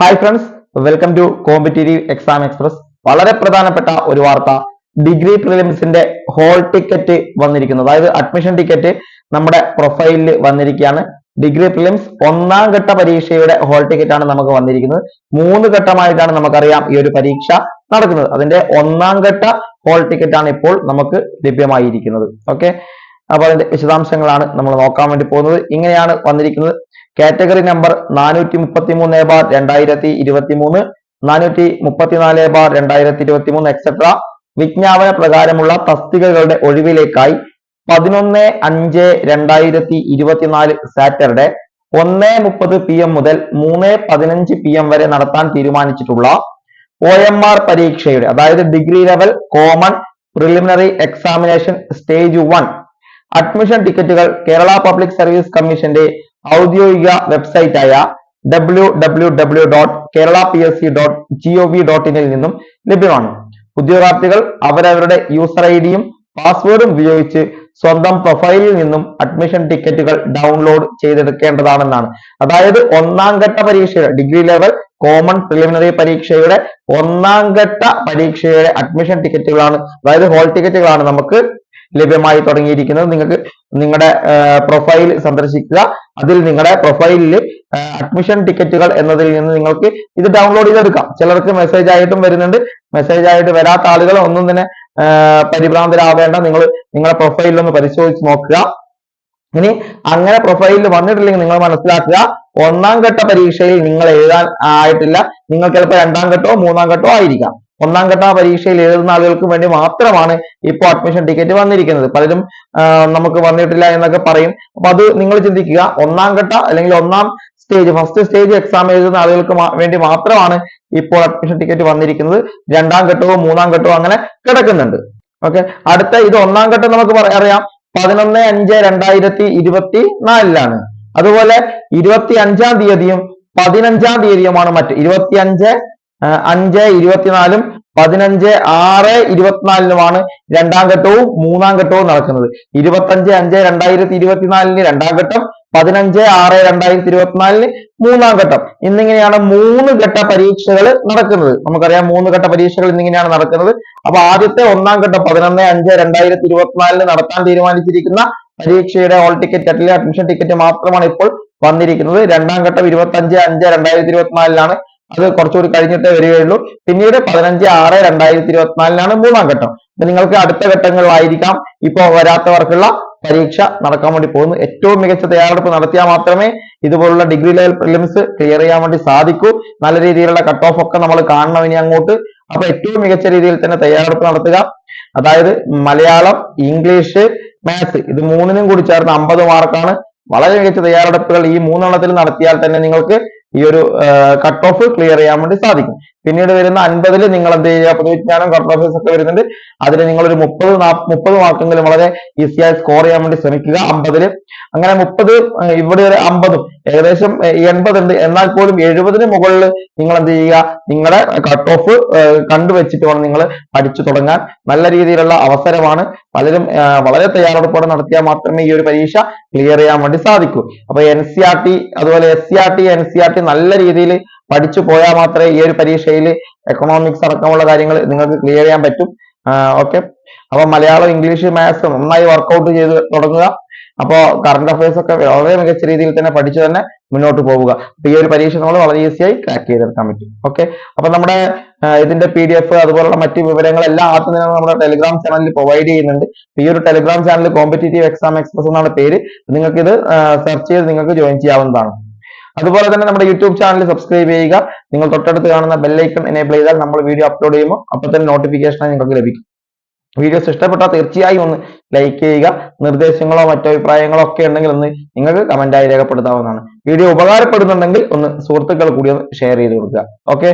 Hi friends welcome to competitive exam express വളരെ പ്രധാനപ്പെട്ട ഒരു വാർത്ത. ഡിഗ്രി പ്രിലിംസിന്റെ ഹോൾ ടിക്കറ്റ് വന്നിരിക്കുന്നു. അതായത് അഡ്മിഷൻ ടിക്കറ്റ് നമ്മുടെ പ്രൊഫൈലിൽ വന്നിരിക്കുകയാണ്. ഡിഗ്രി പ്രിലിംസ് ഒന്നാം ഘട്ട പരീക്ഷയുടെ ഹോൾ ടിക്കറ്റ് ആണ് നമുക്ക് വന്നിരിക്കുന്നത്. മൂന്ന് ഘട്ടമായിട്ടാണ് നമുക്കറിയാം ഈ ഒരു പരീക്ഷ നടക്കുന്നത്. അതിന്റെ ഒന്നാം ഘട്ട ഹോൾ ടിക്കറ്റ് ആണ് ഇപ്പോൾ നമുക്ക് ലഭ്യമായിരിക്കുന്നത്. ഓക്കെ അപ്പൊ അതിന്റെ വിശദാംശങ്ങളാണ് നമ്മൾ നോക്കാൻ വേണ്ടി പോകുന്നത്. ഇങ്ങനെയാണ് വന്നിരിക്കുന്നത്. കാറ്റഗറി നമ്പർ നാനൂറ്റി മുപ്പത്തി മൂന്ന് ബാർ രണ്ടായിരത്തി ഇരുപത്തി മൂന്ന് നാനൂറ്റി മുപ്പത്തിനാല് ബാർ രണ്ടായിരത്തി ഇരുപത്തി മൂന്ന് എക്സെട്ര വിജ്ഞാപന പ്രകാരമുള്ള തസ്തികകളുടെ ഒഴിവിലേക്കായി പതിനൊന്ന് അഞ്ച് രണ്ടായിരത്തി ഇരുപത്തിനാല് സാറ്റർഡേ ഒന്ന് മുപ്പത് പി എം മുതൽ മൂന്ന് പതിനഞ്ച് പി എം വരെ നടത്താൻ തീരുമാനിച്ചിട്ടുള്ള ഒ എം ആർ പരീക്ഷയുടെ അതായത് degree level common preliminary examination stage one admission ടിക്കറ്റുകൾ കേരള പബ്ലിക് സർവീസ് കമ്മീഷന്റെ ഔദ്യോഗിക വെബ്സൈറ്റ് ആയ ഡബ്ല്യു നിന്നും ലഭ്യമാണ്. ഉദ്യോഗാർത്ഥികൾ അവരവരുടെ യൂസർ ഐ ഡിയും പാസ്വേഡും ഉപയോഗിച്ച് സ്വന്തം പ്രൊഫൈലിൽ നിന്നും അഡ്മിഷൻ ടിക്കറ്റുകൾ ഡൗൺലോഡ് ചെയ്തെടുക്കേണ്ടതാണെന്നാണ്. അതായത് ഒന്നാം ഘട്ട പരീക്ഷയുടെ ഡിഗ്രി ലെവൽ കോമൺ പ്രിലിമിനറി പരീക്ഷയുടെ ഒന്നാം ഘട്ട പരീക്ഷയുടെ അഡ്മിഷൻ ടിക്കറ്റുകളാണ്. അതായത് ഹോൾ ടിക്കറ്റുകളാണ് നമുക്ക് ലഭ്യമായി തുടങ്ങിയിരിക്കുന്നത്. നിങ്ങൾക്ക് നിങ്ങളുടെ പ്രൊഫൈൽ സന്ദർശിക്കുക. അതിൽ നിങ്ങളുടെ പ്രൊഫൈലിൽ അഡ്മിഷൻ ടിക്കറ്റുകൾ എന്നതിൽ നിന്ന് നിങ്ങൾക്ക് ഇത് ഡൗൺലോഡ് ചെയ്തെടുക്കാം. ചിലർക്ക് മെസ്സേജ് ആയിട്ടും വരുന്നുണ്ട്. മെസ്സേജ് ആയിട്ട് വരാത്ത ആളുകൾ ഒന്നും തന്നെ പരിഭ്രാന്തരാവേണ്ട. നിങ്ങൾ നിങ്ങളുടെ പ്രൊഫൈലിൽ ഒന്ന് പരിശോധിച്ച് നോക്കുക. ഇനി അങ്ങനെ പ്രൊഫൈലിൽ വന്നിട്ടില്ലെങ്കിൽ നിങ്ങൾ മനസ്സിലാക്കുക ഒന്നാം ഘട്ട പരീക്ഷയിൽ നിങ്ങൾ എഴുതാൻ ആയിട്ടില്ല. നിങ്ങൾക്ക് ചിലപ്പോൾ രണ്ടാം ഘട്ടമോ മൂന്നാം ഘട്ടമോ ആയിരിക്കാം. ഒന്നാം ഘട്ട പരീക്ഷയിൽ എഴുതുന്ന ആളുകൾക്ക് വേണ്ടി മാത്രമാണ് ഇപ്പോൾ അഡ്മിഷൻ ടിക്കറ്റ് വന്നിരിക്കുന്നത്. പലരും നമുക്ക് വന്നിട്ടില്ല എന്നൊക്കെ പറയും. അപ്പൊ അത് നിങ്ങൾ ചിന്തിക്കുക. ഒന്നാം ഘട്ട അല്ലെങ്കിൽ ഒന്നാം സ്റ്റേജ് ഫസ്റ്റ് സ്റ്റേജ് എക്സാം എഴുതുന്ന ആളുകൾക്ക് വേണ്ടി മാത്രമാണ് ഇപ്പോൾ അഡ്മിഷൻ ടിക്കറ്റ് വന്നിരിക്കുന്നത്. രണ്ടാം ഘട്ടവും മൂന്നാം ഘട്ടവും അങ്ങനെ കിടക്കുന്നുണ്ട്. ഓക്കെ? അടുത്ത ഇത് ഒന്നാം ഘട്ടം നമുക്ക് അറിയാം. പതിനൊന്ന് അഞ്ച് രണ്ടായിരത്തി ഇരുപത്തി നാലിലാണ് അതുപോലെ ഇരുപത്തി അഞ്ചാം തീയതിയും പതിനഞ്ചാം തീയതിയുമാണ് മറ്റ്. ഇരുപത്തി അഞ്ച് അഞ്ച് ഇരുപത്തിനാലും പതിനഞ്ച് ആറ് ഇരുപത്തിനാലിനുമാണ് രണ്ടാം ഘട്ടവും മൂന്നാം ഘട്ടവും നടക്കുന്നത്. ഇരുപത്തഞ്ച് അഞ്ച് രണ്ടായിരത്തി ഇരുപത്തിനാലിന് രണ്ടാം ഘട്ടം പതിനഞ്ച് ആറ് രണ്ടായിരത്തി ഇരുപത്തിനാലിന് മൂന്നാം ഘട്ടം. ഇന്നിങ്ങനെയാണ് മൂന്ന് ഘട്ട പരീക്ഷകൾ നടക്കുന്നത്. നമുക്കറിയാം മൂന്ന് ഘട്ട പരീക്ഷകൾ ഇന്നിങ്ങനെയാണ് നടക്കുന്നത്. അപ്പൊ ആദ്യത്തെ ഒന്നാം ഘട്ടം പതിനൊന്ന് അഞ്ച് രണ്ടായിരത്തി ഇരുപത്തിനാലിന് നടത്താൻ തീരുമാനിച്ചിരിക്കുന്ന പരീക്ഷയുടെ ഹോൾ ടിക്കറ്റ് അല്ലെങ്കിൽ അഡ്മിഷൻ ടിക്കറ്റ് മാത്രമാണ് ഇപ്പോൾ വന്നിരിക്കുന്നത്. രണ്ടാം ഘട്ടം ഇരുപത്തി അഞ്ച് അഞ്ച് രണ്ടായിരത്തി ഇരുപത്തിനാലിലാണ് അത് കുറച്ചുകൂടി കഴിഞ്ഞിട്ടേ വരികയുള്ളൂ. പിന്നീട് പതിനഞ്ച് ആറ് രണ്ടായിരത്തി ഇരുപത്തിനാലിനാണ് മൂന്നാം ഘട്ടം. നിങ്ങൾക്ക് അടുത്ത ഘട്ടങ്ങളിലായിരിക്കാം ഇപ്പോൾ വരാത്തവർക്കുള്ള പരീക്ഷ നടക്കാൻ വേണ്ടി പോകുന്നു. ഏറ്റവും മികച്ച തയ്യാറെടുപ്പ് നടത്തിയാൽ മാത്രമേ ഇതുപോലുള്ള ഡിഗ്രി ലെവൽ പ്രിലിംസ് ക്ലിയർ ചെയ്യാൻ വേണ്ടി സാധിക്കൂ. നല്ല രീതിയിലുള്ള കട്ട് ഓഫ് ഒക്കെ നമ്മൾ കാണണം ഇനി അങ്ങോട്ട്. അപ്പൊ ഏറ്റവും മികച്ച രീതിയിൽ തന്നെ തയ്യാറെടുപ്പ് നടത്തുക. അതായത് മലയാളം ഇംഗ്ലീഷ് മാത്സ് ഇത് മൂന്നിനും കൂടി ചേർന്ന് അമ്പത് മാർക്കാണ് വളരെ മികച്ച തയ്യാറെടുപ്പുകൾ ഈ മൂന്നെണ്ണത്തിൽ നടത്തിയാൽ തന്നെ നിങ്ങൾക്ക് ഈ ഒരു കട്ട് ഓഫ് ക്ലിയർ ചെയ്യാൻ വേണ്ടി സാധിക്കും. പിന്നീട് വരുന്ന അൻപതിൽ നിങ്ങൾ എന്ത് ചെയ്യുക? പൊതുവിജ്ഞാനം കട്ട് ഓഫേഴ്സ് ഒക്കെ വരുന്നുണ്ട്. അതിൽ നിങ്ങൾ ഒരു മുപ്പത് മുപ്പത് മാർക്കെങ്കിലും വളരെ ഈസിയായി സ്കോർ ചെയ്യാൻ വേണ്ടി ശ്രമിക്കുക. അമ്പതിൽ അങ്ങനെ മുപ്പത് ഇവിടെ ഒരു അമ്പതും ഏകദേശം എൺപത് ഉണ്ട് എന്നാൽ പോലും എഴുപതിന് മുകളിൽ നിങ്ങൾ എന്ത് ചെയ്യുക നിങ്ങളുടെ കട്ട് ഓഫ് കണ്ടുവച്ചിട്ട് വേണം നിങ്ങൾ പഠിച്ചു തുടങ്ങാൻ. നല്ല രീതിയിലുള്ള അവസരമാണ്. പലരും വളരെ തയ്യാറെടുപ്പോടെ നടത്തിയാൽ മാത്രമേ ഈ ഒരു പരീക്ഷ ക്ലിയർ ചെയ്യാൻ വേണ്ടി സാധിക്കൂ. അപ്പൊ എൻ സി ആർ ടി അതുപോലെ S C R T N C R T നല്ല രീതിയിൽ പഠിച്ചു പോയാൽ മാത്രമേ ഈ ഒരു പരീക്ഷയിൽ എക്കണോമിക്സ് അടക്കമുള്ള കാര്യങ്ങൾ നിങ്ങൾക്ക് ക്ലിയർ ചെയ്യാൻ പറ്റും. ഓക്കെ അപ്പൊ മലയാളം ഇംഗ്ലീഷ് മാത്സ് നന്നായി വർക്കൗട്ട് ചെയ്ത് തുടങ്ങുക. അപ്പോൾ കറണ്ട് അഫയേഴ്സ് ഒക്കെ വളരെ മികച്ച രീതിയിൽ തന്നെ പഠിച്ചു തന്നെ മുന്നോട്ട് പോവുക. ഈ ഒരു പരീക്ഷ നമ്മൾ വളരെ ഈസിയായി ക്രാക്ക് ചെയ്തെടുക്കാൻ പറ്റും. ഓക്കെ അപ്പൊ നമ്മുടെ ഇതിന്റെ പി ഡി എഫ് അതുപോലുള്ള മറ്റു വിവരങ്ങളെല്ലാം ആദ്യം തന്നെ നമ്മുടെ ടെലിഗ്രാം ചാനലിൽ പ്രൊവൈഡ് ചെയ്യുന്നുണ്ട്. ഈ ഒരു Telegram channel competitive exam express എന്നാണ് പേര്. നിങ്ങൾക്ക് ഇത് സെർച്ച് ചെയ്ത് നിങ്ങൾക്ക് ജോയിൻ ചെയ്യാവുന്നതാണ്. അതുപോലെ തന്നെ നമ്മുടെ യൂട്യൂബ് ചാനൽ സബ്സ്ക്രൈബ് ചെയ്യുക. നിങ്ങൾ തൊട്ടടുത്ത് കാണുന്ന ബെല്ലൈക്കൺ എനേബിൾ ചെയ്താൽ നമ്മൾ വീഡിയോ അപ്ലോഡ് ചെയ്യുമ്പോൾ അപ്പോൾ തന്നെ നോട്ടിഫിക്കേഷൻ നിങ്ങൾക്ക് ലഭിക്കും. വീഡിയോസ് ഇഷ്ടപ്പെട്ടാൽ തീർച്ചയായും ഒന്ന് ലൈക്ക് ചെയ്യുക നിർദ്ദേശങ്ങളോ മറ്റോ അഭിപ്രായങ്ങളോ ഒക്കെ ഉണ്ടെങ്കിൽ ഒന്ന് നിങ്ങൾക്ക് കമന്റായി രേഖപ്പെടുത്താവുന്നതാണ്. വീഡിയോ ഉപകാരപ്പെടുന്നുണ്ടെങ്കിൽ ഒന്ന് സുഹൃത്തുക്കൾ കൂടി ഒന്ന് ഷെയർ ചെയ്ത് കൊടുക്കുക. ഓക്കെ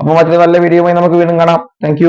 അപ്പോൾ മറ്റൊരു നല്ല വീഡിയോയുമായി നമുക്ക് വീണ്ടും കാണാം. താങ്ക്